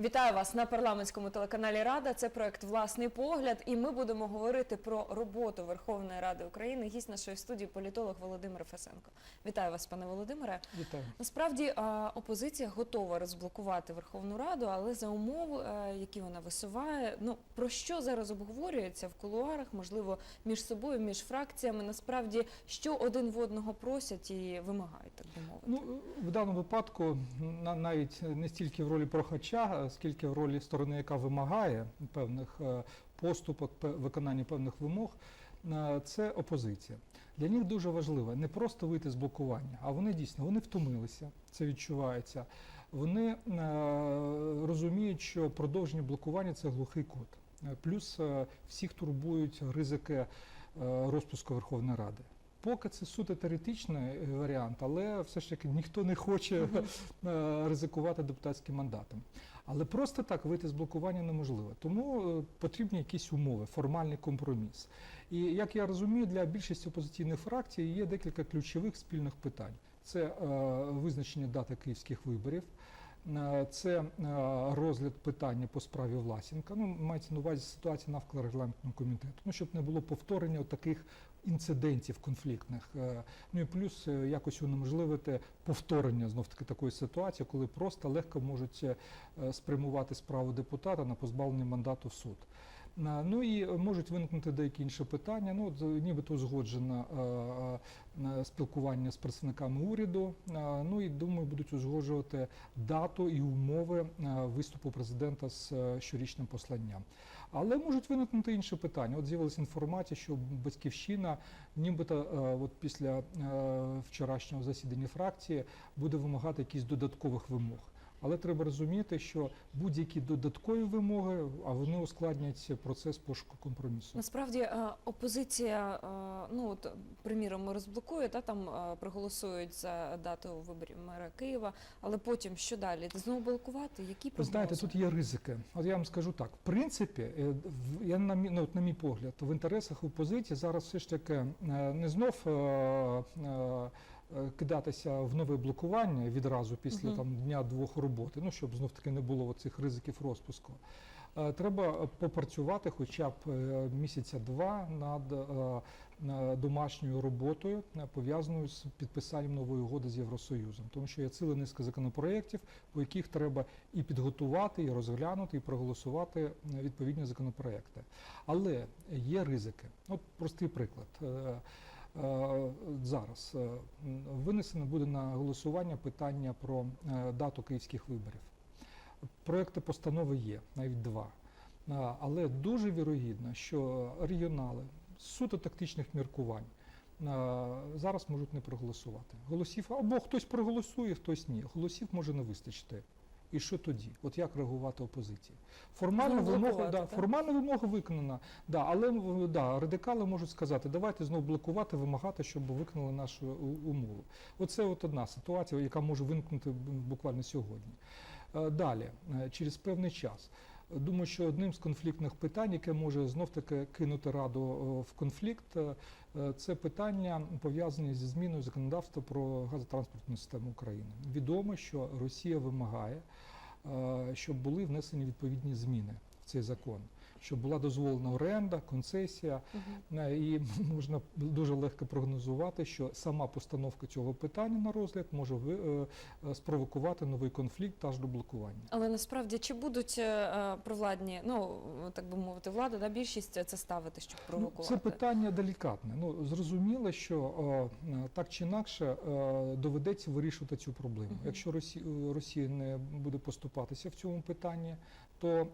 Вітаю вас на парламентському телеканалі Рада. Це проект Власний погляд, і ми будемо говорити про роботу Верховної Ради України. Гість нашої студії політолог Володимир Фесенко. Вітаю вас, пане Володимире. Вітаю. Насправді опозиція готова розблокувати Верховну Раду, але за умов, е, які вона висуває. Ну про що зараз обговорюється в кулуарах, можливо, між собою, між фракціями. Насправді, що один в одного просять і вимагають, так би мовити. Ну в даному випадку на- навіть не стільки в ролі прохача, скільки в ролі сторони, яка вимагає певних е, поступок, виконання певних вимог. е, Це опозиція. Для них дуже важливо не просто вийти з блокування, а вони дійсно вони втомилися, це відчувається. Вони е, розуміють, що продовження блокування це глухий. Е, Плюс всіх турбують ризики розпуску Верховної Ради. Поки це суто теоретичний е, варіант, але все ж таки ніхто не хоче е, ризикувати депутатським мандатом. Але просто так вийти з блокування неможливо. Тому е, потрібні якісь умови, формальний компроміс. І як я розумію, для більшості опозиційних фракцій є декілька ключових спільних питань: це визначення дати київських виборів. Це розгляд питання по справі Власенка. Ну, мається на увазі ситуація навколо регламентного комітету. Ну, щоб не було повторення таких інцидентів конфліктних. Е, Ну і плюс е, якось унеможливити повторення знов таки такої ситуації, коли просто легко можуть е, спрямувати справу депутата на позбавлення мандату в суд. На- Ну і можуть виникнути деякі інші питання. Ну, от, е, нібито узгоджено е, е, спілкування з представниками уряду. Е, Ну і думаю, будуть узгоджувати дату і умови е, виступу президента з е, щорічним посланням. Але можуть виникнути інші питання. От з'явилася інформація, що батьківщина, нібито е, от після е, вчорашнього засідання фракції буде вимагати якісь додаткових вимог. Але треба розуміти, що будь-які додаткові вимоги, а вони ускладнять процес пошуку компромісу. Насправді е, опозиція, е, ну от приміром, розблокує та там е, проголосують за дату виборів мера Києва, але потім що далі? Знову блокувати? Які прогнози? знаєте, тут є ризики. От я вам скажу так: в принципі, я на мій, ну, от на мій погляд, в інтересах опозиції зараз все ж таки не знов кидатися в нове блокування відразу після Мгм. там дня-двох роботи, ну щоб знов таки не було цих ризиків розпуску. Е, Треба попрацювати хоча б е, місяця два над е, домашньою роботою, пов'язаною з підписанням нової угоди з Євросоюзом, тому що є ціла низка законопроєктів, по яких треба і підготувати, і розглянути, і проголосувати відповідні законопроекти. Але є ризики. От простий приклад. Е, Зараз е, винесено буде на голосування питання про е, дату київських виборів. Проекти постанови є, навіть два. Але дуже вірогідно, що регіонали з суто тактичних міркувань зараз можуть не проголосувати. Голосів або хтось проголосує, хтось ні. Голосів може не вистачити. І що тоді? От як реагувати опозиції? Формальна вимога, да, формальна вимога виконана, да, але да, радикали можуть сказати, давайте знову блокувати, вимагати, щоб виконали нашу умову. Оце от одна ситуація, яка може виникнути буквально сьогодні. Е, Далі, е, через певний час. Думаю, що одним з конфліктних питань, яке може знов таки кинути раду е, в конфлікт, е, це питання пов'язані зі зміною законодавства про газотранспортну систему України. Відомо, що Росія вимагає, е, щоб були внесені відповідні зміни в цей закон, щоб була дозволена оренда, концесія. Е, І можна дуже легко прогнозувати, що сама постановка цього питання на розгляд може е, е, спровокувати новий конфлікт та аж до блокування. Але насправді чи будуть провладні, ну так би мовити, влада, да, більшість це ставити, щоб Ну, це питання делікатне. Ну зрозуміло, що так чи інакше доведеться вирішувати цю проблему. Мгм. Якщо Росія не буде поступатися в цьому питанні, то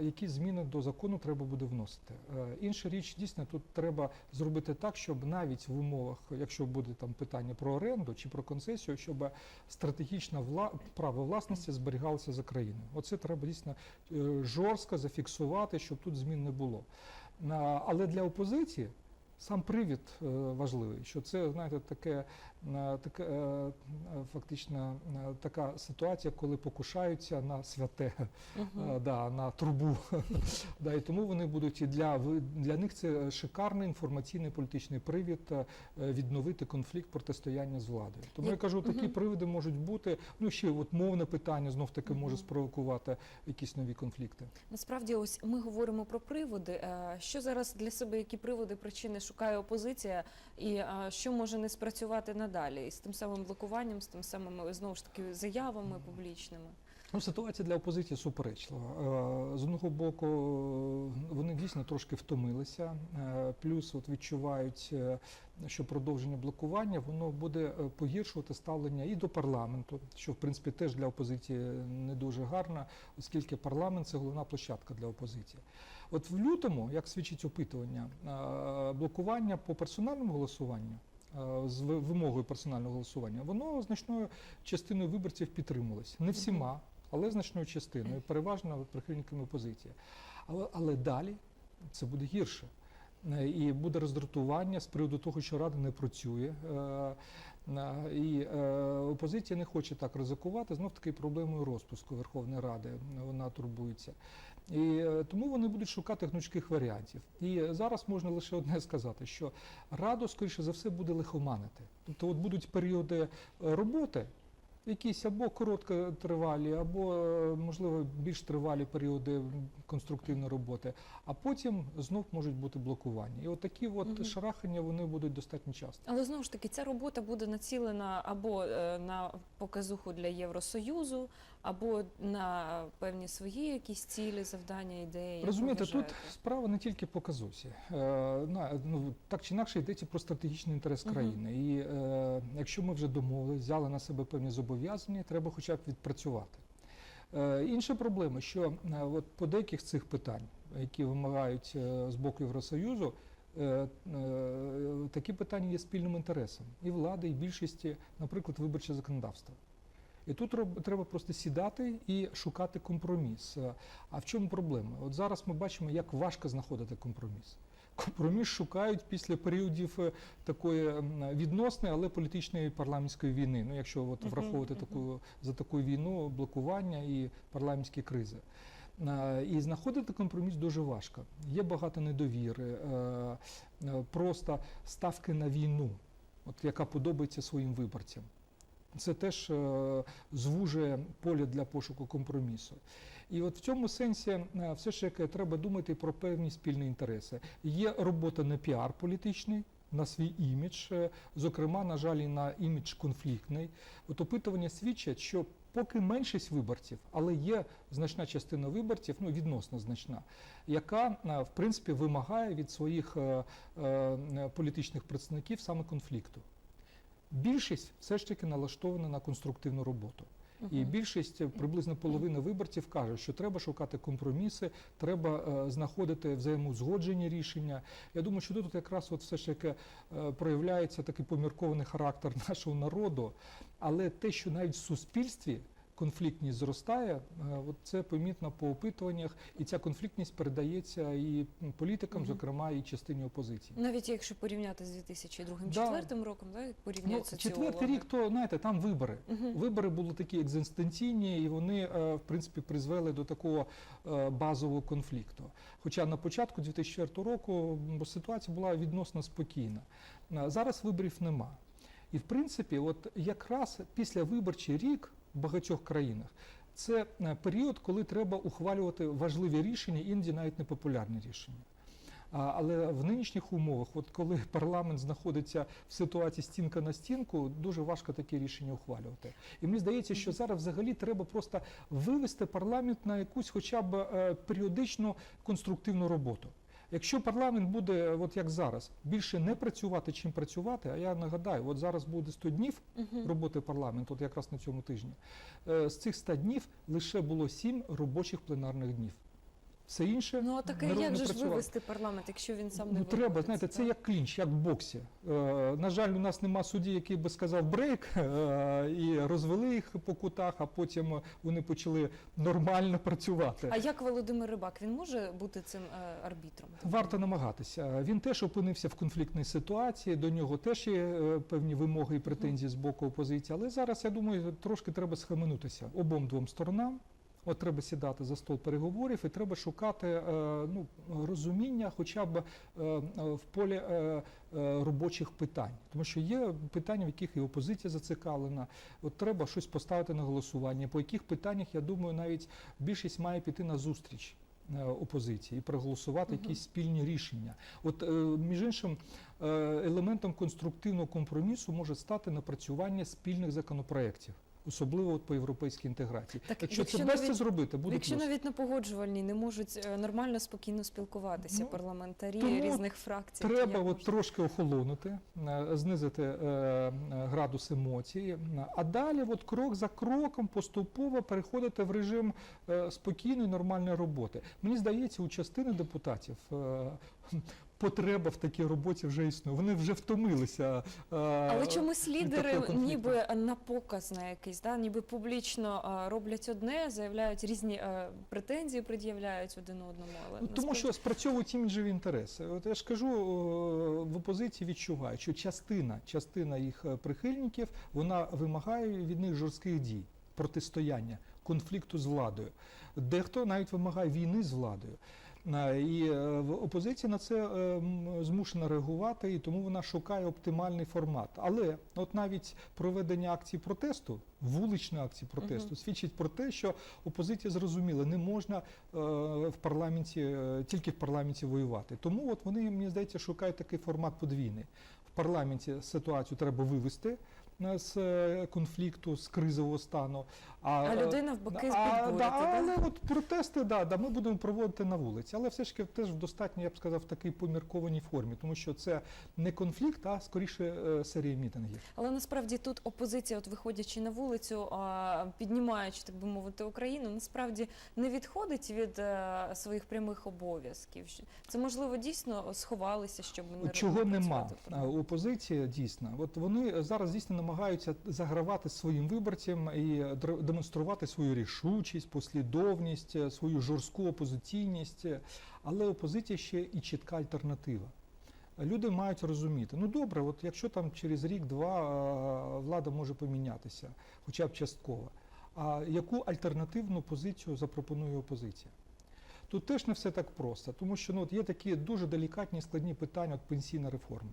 е, які зміни до закону треба буде вносити. Е, Інша річ дійсно тут треба зробити так, щоб навіть в умовах, якщо буде там питання про оренду чи про концесію, щоб стратегічне вла... право власності зберігалося за країною. Оце треба дійсно е, жорстко зафіксувати, щоб тут змін не було. Але для опозиції Сам привід е, важливий, що це, знаєте, таке, е, таке е, фактично така ситуація, коли покушаються на святе, е, да, на трубу. да, і тому вони будуть і для, для них це шикарний інформаційний політичний привід відновити конфлікт протистояння з владою. Тому я кажу, такі мгм. приводи можуть бути. Ну ще от мовне питання знов таки може спровокувати якісь нові конфлікти. Насправді, ось ми говоримо про приводи. Що зараз для себе, які приводи, причини шукає опозиція, і е, що може не спрацювати надалі з тим самим блокуванням, з тим самими знову ж таки заявами публічними? Ну, ситуація для опозиції суперечлива. Е, З одного боку, е, вони дійсно трошки втомилися, е, плюс от відчувають, що продовження блокування воно буде погіршувати ставлення і до парламенту, що в принципі теж для опозиції не дуже гарно, оскільки парламент це головна площадка для опозиції. От в лютому, як свідчить опитування, блокування по персональному голосуванню. З вимогою персонального голосування, воно значною частиною виборців підтримувалось. Не всіма, але значною частиною, переважно прихильниками опозиції. Але, але далі це буде гірше. Е, І буде роздратування з приводу того, що Рада не працює. Е, І е, опозиція не хоче так ризикувати. Знов таки проблемою розпуску Верховної Ради вона турбується. І тому вони будуть шукати гнучких варіантів. І зараз можна лише одне сказати, що Раду, скоріше за все, буде лихоманити. Тобто, от будуть періоди роботи, якісь або короткотривалі, або е, можливо більш тривалі періоди конструктивної роботи, а потім знов можуть бути блокування. І от такі от угу. шарахання вони будуть достатньо часто. Але знову ж таки, ця робота буде націлена або е, на показуху для Євросоюзу, або на певні свої якісь цілі, завдання, ідеї. як Розумієте, тут справа не тільки по казусі. Е, ну, так чи інакше йдеться про стратегічний інтерес країни. І е, якщо ми вже домовились, взяли на себе певні зобов'язання, треба хоча б відпрацювати. Е, інша проблема, що е, от по деяких з цих питань, які вимагають е, з боку Євросоюзу, е, е, такі питання є спільним інтересом і влади, і більшості, наприклад, виборче законодавство. І тут треба просто сідати і шукати компроміс. Е, А в чому проблема? От зараз ми бачимо, як важко знаходити компроміс. Компроміс шукають після періодів е, такої відносної, але політичної парламентської війни. Ну, якщо от враховувати таку за таку війну, блокування і парламентські кризи. Е, І знаходити компроміс дуже важко. Є багато недовіри, просто ставки на війну, от яка подобається своїм виборцям. Це теж е, звужує поле для пошуку компромісу. І от в цьому сенсі е, все ж таки треба думати про певні спільні інтереси. Є робота на піар політичний, на свій імідж, е, зокрема, на жаль, і на імідж конфліктний. От опитування свідчать, що поки меншість виборців, але є значна частина виборців, ну відносно значна, яка в принципі вимагає від своїх е, е, політичних представників саме конфлікту. Більшість все ж таки налаштована на конструктивну роботу. І більшість, е, приблизно половина виборців каже, що треба шукати компроміси, треба е, знаходити взаємозгоджені рішення. Я думаю, що тут якраз от все ж таки е, проявляється такий поміркований характер нашого народу, але те, що навіть в суспільстві конфліктність зростає, е, от це помітно по опитуваннях, і ця конфліктність передається і політикам, зокрема і частині опозиції. Навіть якщо порівняти з 2002 Да. 2004 роком, да, Ну, порівняються ці четвертий умови. рік, то знаєте, там вибори. Мгм. Вибори були такі екзистенційні, і вони, е, в принципі, призвели до такого е, базового конфлікту. Хоча на початку 2004 року ситуація була відносно спокійна. Зараз виборів нема. І в принципі, от якраз після виборчий рік багатьох країнах це е, період, коли треба ухвалювати важливі рішення, іноді навіть непопулярні рішення. Але в нинішніх умовах, от коли парламент знаходиться в ситуації стінка на стінку, дуже важко такі рішення ухвалювати. І мені здається, що зараз взагалі треба просто вивести парламент на якусь хоча б е, періодичну конструктивну роботу. Якщо парламент буде, от як зараз, більше не працювати, чим працювати, а я нагадаю, от зараз буде 100 днів роботи парламенту, от якраз на цьому тижні. Е, З цих 100 днів лише було 7 робочих пленарних днів. Все інше Ну а таке, не, як не же ж вивести парламент, якщо він сам не Ну треба, знаєте, це так? як клінч, як в боксі. Е, на жаль, у нас нема судді, який би сказав брейк, е, і розвели їх по кутах, а потім вони почали нормально працювати. А як Володимир Рибак, він може бути цим е, арбітром? Варто намагатися. Він теж опинився в конфліктній ситуації. До нього теж є е, певні вимоги і претензії з боку опозиції. Але зараз я думаю, трошки треба схаменутися обом двом сторонам. От треба сідати за стол переговорів і треба шукати е, ну, розуміння, хоча б е, в полі е, робочих питань, тому що є питання, в яких і опозиція зацікавлена. От треба щось поставити на голосування. По яких питаннях я думаю, навіть більшість має піти на зустріч опозиції і проголосувати Мгм. якісь спільні рішення. От між іншим, елементом конструктивного компромісу може стати напрацювання спільних законопроєктів. Особливо от по європейській інтеграції. Так, якщо, якщо це навіть- зробити, буде Якщо плюс. навіть на погоджувальній не можуть е, нормально спокійно спілкуватися Ну, парламентарі тому різних фракцій, Треба от трошки охолонути, е, знизити е, е, градус емоцій, а далі, от крок за кроком, поступово переходити в режим е, спокійної, нормальної роботи. Мені здається, у частини депутатів. е, Потреба в такій роботі вже існує. Вони вже втомилися. е, Але чомусь лідери ніби на показ на якийсь, да, ніби публічно е, роблять одне, заявляють різні е, претензії, пред'являють один одному. Але Ну, тому насправді- що спрацьовують іміджеві інтереси. От я ж кажу, в опозиції відчувають, що частина, частина їх прихильників вона вимагає від них жорстких дій, протистояння, конфлікту з владою. Дехто навіть вимагає війни з владою. Е, І е, опозиція на це е, змушена реагувати, і тому вона шукає оптимальний формат. Але от навіть проведення акцій протесту, вуличної акції протесту, Мгм. свідчить про те, що опозиція зрозуміла, не можна в парламенті тільки в парламенті воювати. Тому от вони мені здається шукають такий формат подвійний. В парламенті ситуацію треба вивести з е, конфлікту, з кризового стану. а е, людей навпаки а, підбурити. да, да? але от протести, да, да, ми будемо проводити на вулиці, але все ж таки теж в достатньо, я б сказав, в такій поміркованій формі, тому що це не конфлікт, а скоріше е, серія мітингів. Але насправді тут опозиція, от виходячи на вулицю, піднімаючи, так би мовити, Україну, насправді не відходить від е, своїх прямих обов'язків. Це можливо дійсно сховалися, щоб не Чого нема в а, опозиції дійсно. От вони зараз дійсно намагаються загравати своїм виборцям і демонструвати свою рішучість, послідовність, е, свою жорстку опозиційність. Але опозиція ще і чітка альтернатива. Люди мають розуміти, ну добре, от якщо там через рік-два е, влада може помінятися, хоча б частково. А яку альтернативну позицію запропонує опозиція? Тут теж не все так просто, тому що ну, от є такі дуже делікатні складні питання, от пенсійна реформа.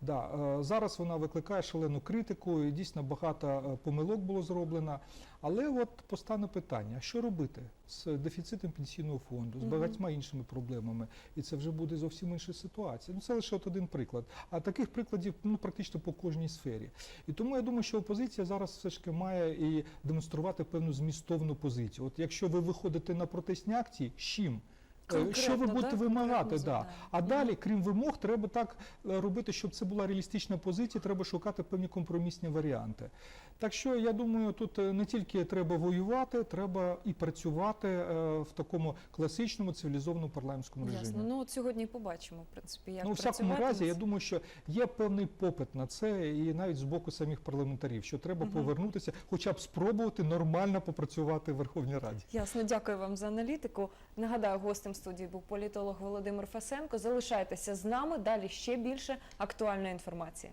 Да, е, зараз вона викликає шалену критику, і дійсно багато е, помилок було зроблено. Але от постане питання: що робити з дефіцитом пенсійного фонду, з багатьма іншими проблемами? І це вже буде зовсім інша ситуація. Ну це лише от один приклад. А таких прикладів ну практично по кожній сфері. І тому я думаю, що опозиція зараз все ж таки має і демонструвати певну змістовну позицію. От якщо ви виходите на протестні акції, з чим? Е, Що ви будете да, вимагати? Да. А далі, крім вимог, треба так е, робити, щоб це була реалістична позиція, треба шукати певні компромісні варіанти. Так що я думаю, тут е, не тільки треба воювати, треба і працювати е, в такому класичному цивілізованому парламентському Ясно. режимі. Ну от сьогодні побачимо, в принципі, як Ну, у всякому разі, я думаю, що є певний попит на це, і навіть з боку самих парламентарів, що треба Мгм. повернутися, хоча б спробувати нормально попрацювати в Верховній Раді. Ясно, дякую вам за аналітику. Нагадаю, гостем студії був політолог Володимир Фасенко. Залишайтеся з нами. Далі ще більше актуальної інформації.